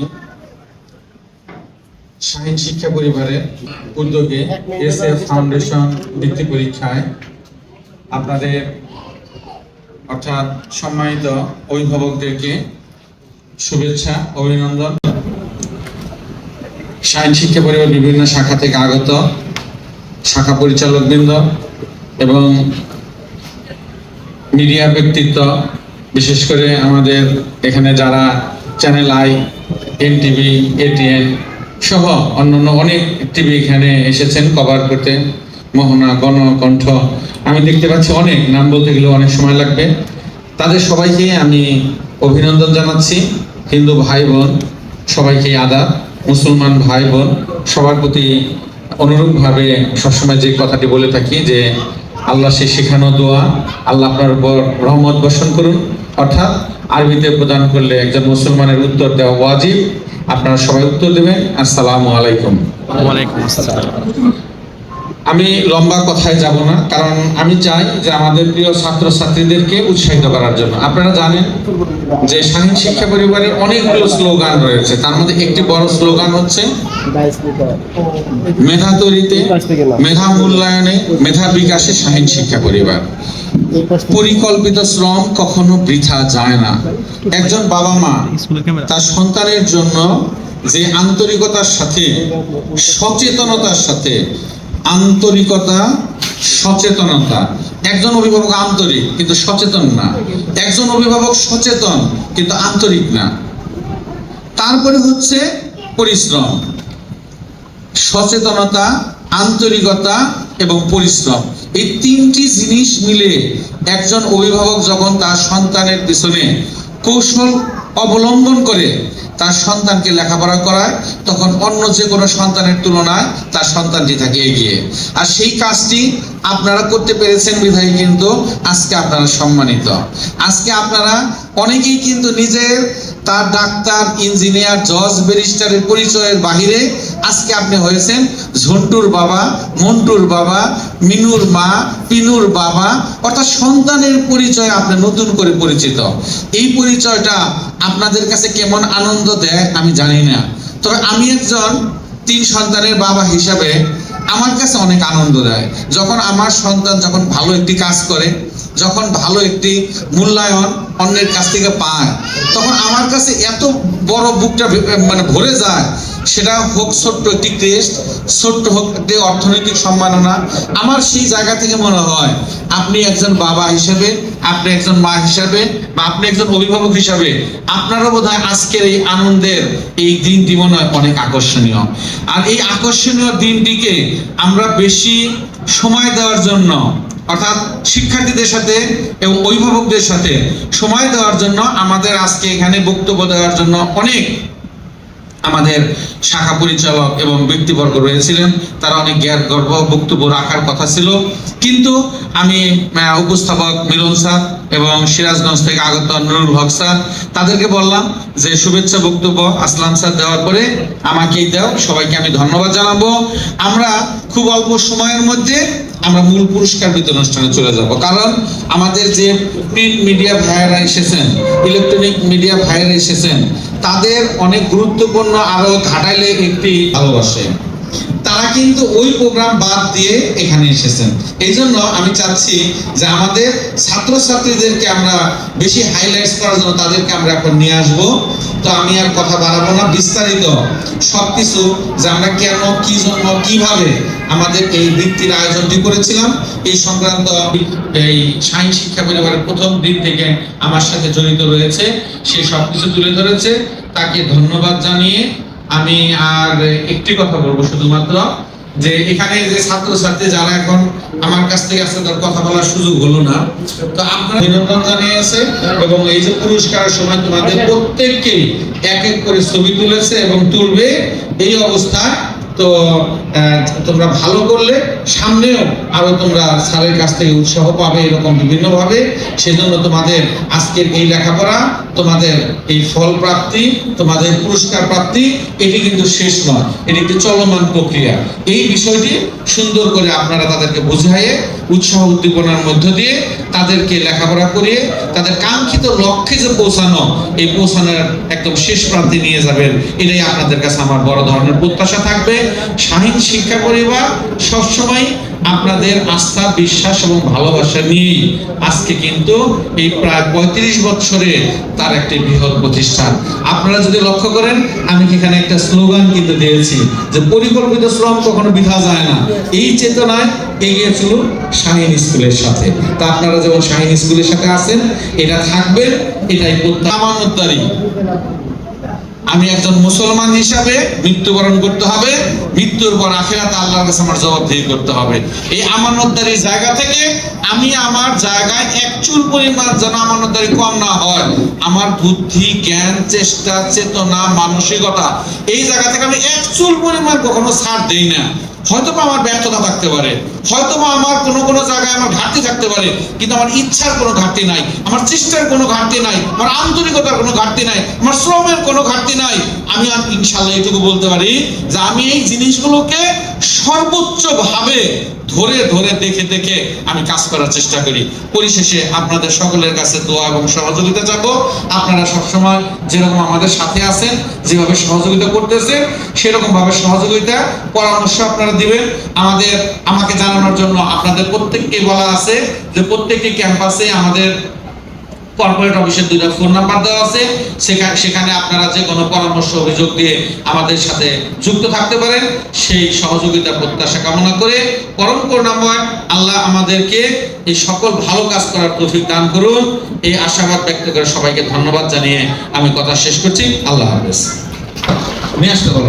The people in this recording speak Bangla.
জানাচ্ছি শাহীন শিক্ষা পরিবারের উদ্যোগে এস এফ ফাউন্ডেশন বৃত্তি পরীক্ষায় আপনাদের, অর্থাৎ সম্মানিত অভিভাবকদেরকে শুভেচ্ছা, অভিনন্দন। শাহীন শিক্ষা পরিবার বিভিন্ন শাখা থেকে আগত শাখা পরিচালক পরিচালকবৃন্দ এবং মিডিয়া ব্যক্তিত্ব, বিশেষ করে আমাদের এখানে যারা চ্যানেল আই এনটিভি এটিএন সহ অন্যান্য অনেক টিভি এখানে এসেছেন কভার করতে। মোহনা, গণকণ্ঠ, আমি দেখতে পাচ্ছি অনেক, নাম বলতে গেলে অনেক সময় লাগবে। তাদের সবাইকে আমি অভিনন্দন জানাচ্ছি, হিন্দু ভাই বোন, সবাইকে আদা মুসলমান ভাই বোন, সবার প্রতি অনুরূপভাবে সবসময় যে কথাটি বলে থাকি যে, আল্লাহ সে শেখানো দোয়া, আল্লাহ আপনার উপর রহমত বর্ষণ করুন। অর্থাৎ আরবিতে প্রদান করলে একজন মুসলমানের উত্তর দেওয়া ওয়াজিব। আপনারা সবাই উত্তর দেবেন। আসসালামু আলাইকুম। আমি লম্বা কথায় যাব না কারণ আমি চাই যে আমাদের প্রিয় ছাত্রছাত্রীদেরকে উৎসাহিত করার জন্য। আপনারা জানেন যে স্বাধীন শিক্ষা পরিবারে অনেকগুলো স্লোগান রয়েছে। তার মধ্যে একটি বড় স্লোগান হচ্ছে মেধা তৈরিতে মেধা মূল্যায়নে মেধা বিকাশে স্বাধীন শিক্ষা পরিবার। পরিকল্পিত শ্রম কখনো বৃথা যায় না। একজন বাবা মা তার সন্তানের জন্য যে আন্তরিকতার সাথে সচেতনতার সাথে আন্তরিকতা সচেতনতা একজন অভিভাবক আন্তরিক কিন্তু সচেতন না একজন অভিভাবক সচেতন কিন্তু আন্তরিক না। তারপরে হচ্ছে পরিশ্রম। সচেতনতা আন্তরিকতা এবং পরিশ্রম। এই তিনটি জিনিস মিলে একজন অভিভাবক যখন তার সন্তানের পিছনে কৌশল অবলম্বন করে তার সন্তানকে লেখাপড়া করায়, তখন অন্য যে কোনো সন্তানের তুলনায় তার সন্তানটি থাকে এগিয়ে। আর সেই কাজটি আপনারা করতে পেরেছেন বিধায় কিন্তু আজকে আপনারা সম্মানিত। আজকে আপনারা অনেকেই কিন্তু নিজের তার ডাক্তার, ইঞ্জিনিয়ার, জজ, ব্যারিস্টারের পরিচয়ের বাহিরে আজকে আপনি হয়েছেন ঝন্টুর বাবা, মন্টুর বাবা, মিনুর মা, পিনুর বাবা, অর্থাৎ সন্তানের পরিচয় আপনি নতুন করে পরিচিত। এই পরিচয়টা আপনাদের কাছে কেমন আনন্দ দেয় আমি জানি না। তবে আমি একজন তিন সন্তানের বাবা হিসাবে আমার কাছে অনেক আনন্দ দেয়। যখন আমার সন্তান যখন ভালো একটি কাজ করে, যখন ভালো একটি মূল্যায়ন অন্যের কাছ থেকে পায়, তখন আমার কাছে এত বড় বুকটা মানে ভরে যায় সেটা হোক ছোট্ট একটি টেস্ট ছোট্ট হোক একটি অর্থনৈতিক সম্মাননা, আমার সেই জায়গা থেকে মনে হয় আপনি একজন বাবা হিসেবে, আপনি একজন মা হিসাবে, বা আপনি একজন অভিভাবক হিসাবে, আপনারও বোধ হয় আজকের এই আনন্দের এই দিনটি মনে হয় অনেক আকর্ষণীয়। আর এই আকর্ষণীয় দিনটিকে আমরা বেশি সময় দেওয়ার জন্য, অর্থাৎ শিক্ষার্থীদের সাথে এবং অভিভাবকদের সাথে সময় দেওয়ার জন্য আমাদের আজকে এখানে বক্তব্য দেওয়ার জন্য অনেক আমাদের শাখা পরিচালক এবং ব্যক্তিবর্গ রয়েছিলেন। তারা অনেক জ্ঞান, গর্ব, বক্তব্য রাখার কথা ছিল। কিন্তু আমি উপস্থাপক মিলন স্যার এবং সিরাজগঞ্জ থেকে আগত নুরুল হক স্যার, তাদেরকে বললাম যে শুভেচ্ছা বক্তব্য আসলাম স্যার দেওয়ার পরে আমাকেই দাও, সবাইকে আমি ধন্যবাদ জানাব। আমরা খুব অল্প সময়ের মধ্যে আমরা মূল পুরস্কার বিতরণ অনুষ্ঠানে চলে যাব। কারণ আমাদের যে প্রিন্ট মিডিয়া ভাইয়েরা এসেছেন ইলেকট্রনিক মিডিয়া ভাইয়েরা এসেছেন তাদের অনেক গুরুত্বপূর্ণ আরও ঘাটাইলে একটি ভালোবাসে। তারা কিন্তু ওই প্রোগ্রাম বাদ দিয়ে এখানে এসেছেন। এই জন্য আমি চাচ্ছি যে আমাদের ছাত্রছাত্রীদেরকে আমরা বেশি হাইলাইটস করার জন্য তাদেরকে আমরা এখন নিয়ে আসব। তো আমি আর কথা বাড়াবো না, বিস্তারিত সবকিছু যে আমরা কেন, কি জন্য, কীভাবে আমাদের এই বৃত্তির আয়োজনটি করেছিলাম, এই সংক্রান্ত এই সাইন্স শিক্ষা পরিবারের প্রথম দিন থেকে আমার সাথে জড়িত রয়েছে, সে সবকিছু তুলে ধরেছে। তাকে ধন্যবাদ জানিয়ে আমি আর একটি কথা বলব শুধুমাত্র যে এখানে যে ছাত্রছাত্রী যারা এখন আমার কাছ থেকে আসলে তার কথা বলার সুযোগ হলো না। তো আপনারা অভিনন্দন জানিয়েছে এবং এই যে পুরস্কার সময় তোমাদের প্রত্যেককেই এক এক করে ছবি তুলেছে এবং তুলবে, এই অবস্থায় তো তোমরা ভালো করলে সামনেও আরও তোমরা স্যারের কাছ থেকে উৎসাহ পাবে এরকম বিভিন্নভাবে। সেজন্য তোমাদের আজকের এই লেখাপড়া, তোমাদের এই ফল প্রাপ্তি, তোমাদের পুরস্কার প্রাপ্তি, এটি কিন্তু শেষ নয়, এটি একটি চলমান প্রক্রিয়া। এই বিষয়টি সুন্দর করে আপনারা তাদেরকে বুঝাইয়ে উৎসাহ উদ্দীপনার মধ্য দিয়ে তাদেরকে লেখাপড়া করিয়ে তাদের কাঙ্ক্ষিত লক্ষ্যে যে পৌঁছানো, এই পৌঁছানোর একদম শেষ প্রান্তে নিয়ে যাবেন। এটাই আপনাদের কাছে আমার বড় ধরনের প্রত্যাশা থাকবে। শাহীন শিক্ষা পরিবার সবসময় আপনাদের আস্থা, বিশ্বাস এবং ভালোবাসা নিয়েই আজকে কিন্তু এই প্রায় পঁয়ত্রিশ বছরে তার একটি বৃহৎ প্রতিষ্ঠান। আপনারা যদি লক্ষ্য করেন, আমি এখানে একটা স্লোগান কিন্তু দিয়েছি যে পরিকল্পিত শ্রম কখনো বিধা যায় না। এই চেতনায় এগিয়ে চলুন শাহীন স্কুলের সাথে। তা আপনারা যেমন শাহীন স্কুলের সাথে আছেন, এটা থাকবেন এটাই আমানতদারি। আমি একজন মুসলমান হিসাবে মৃত্যুবরণ করতে হবে, মৃত্যুর পর আখেরাতে আল্লাহর কাছে আমার জবাবদিহি করতে হবে। এই আমানতদারি জায়গা থেকে আমি আমার জায়গায় এক চুল পরিমাণ যেন আমানতদারি কম না হয়। আমার বুদ্ধি, জ্ঞান, চেষ্টা, চেতনা, মানসিকতা, এই জায়গা থেকে আমি এক চুল পরিমাণ কখনো ছাড় দেই না। হয়তো বা আমার ব্যর্থতা থাকতে পারে হয়তো বা আমার কোনো কোনো জায়গায় আমার ঘাটতি থাকতে পারে, কিন্তু আমার ইচ্ছার কোনো ঘাটতি নাই, আমার চেষ্টার কোনো ঘাটতি নাই, আমার আন্তরিকতার কোনো ঘাটতি নাই, আমার শ্রমের কোনো ঘাটতি নাই, আমি ইনশাল্লাহ এটুকু বলতে পারি যে আমি এই জিনিসগুলোকে সর্বোচ্চ ভাবে ধরে ধরে দেখে দেখে আমি কাজ করার চেষ্টা করি। পরিশেষে আপনাদের সকলের কাছে দোয়া এবং সহযোগিতা চাবো আপনারা সবসময় যেরকম আমাদের সাথে আছেন, যেভাবে সহযোগিতা করতেছেন সেরকম ভাবে সহযোগিতা, পরামর্শ আপনারা দিবেন। আমাদের, আমাকে জানানোর জন্য আপনাদের প্রত্যেককে বলা আছে যে প্রত্যেকটি ক্যাম্পাসে আমাদের কর্পোরেট অফিসের দুইটা ফোন নাম্বার দেওয়া আছে। সেখানে আপনারা যে কোনো পরামর্শ, অভিযোগ দিয়ে আমাদের সাথে যুক্ত থাকতে পারেন। সেই সহযোগিতা, প্রত্যাশা কামনা করে পরম করুণাময় আল্লাহ আমাদেরকে এই সকল ভালো কাজ করার তৌফিক দান করুন। এই আশাবাদ ব্যক্ত করে সবাইকে ধন্যবাদ জানিয়ে আমি কথা শেষ করছি। আল্লাহ হাফেজ। নিয়ে আসতে পারো